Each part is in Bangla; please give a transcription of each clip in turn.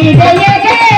ಹೃದಯಕ್ಕೆ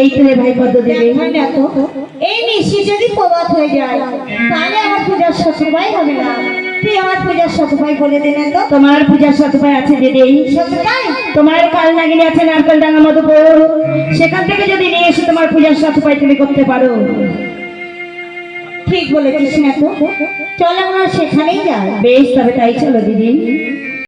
এই রে ভাই দেবী এই নিশি যদি প্রবাদ হয়ে যায় তাহলে আমার পূজার শ্বশুরবাই হবে না। তুই আমার পূজার শ্বশুরবাই বলে দিলেন তো তোমার পূজার আছে দিদি। শ্বশুরবাই তোমার কাল নাগিনী আছে নারকেল মধুপুর। সেখান থেকে যদি নিয়ে এসে তোমার পূজার সতপায় তুমি করতে পারো। ঠিক বলেছিস না তো চল আমরা সেখানেই যাই। বেশ তবে তাই চলো দিদি।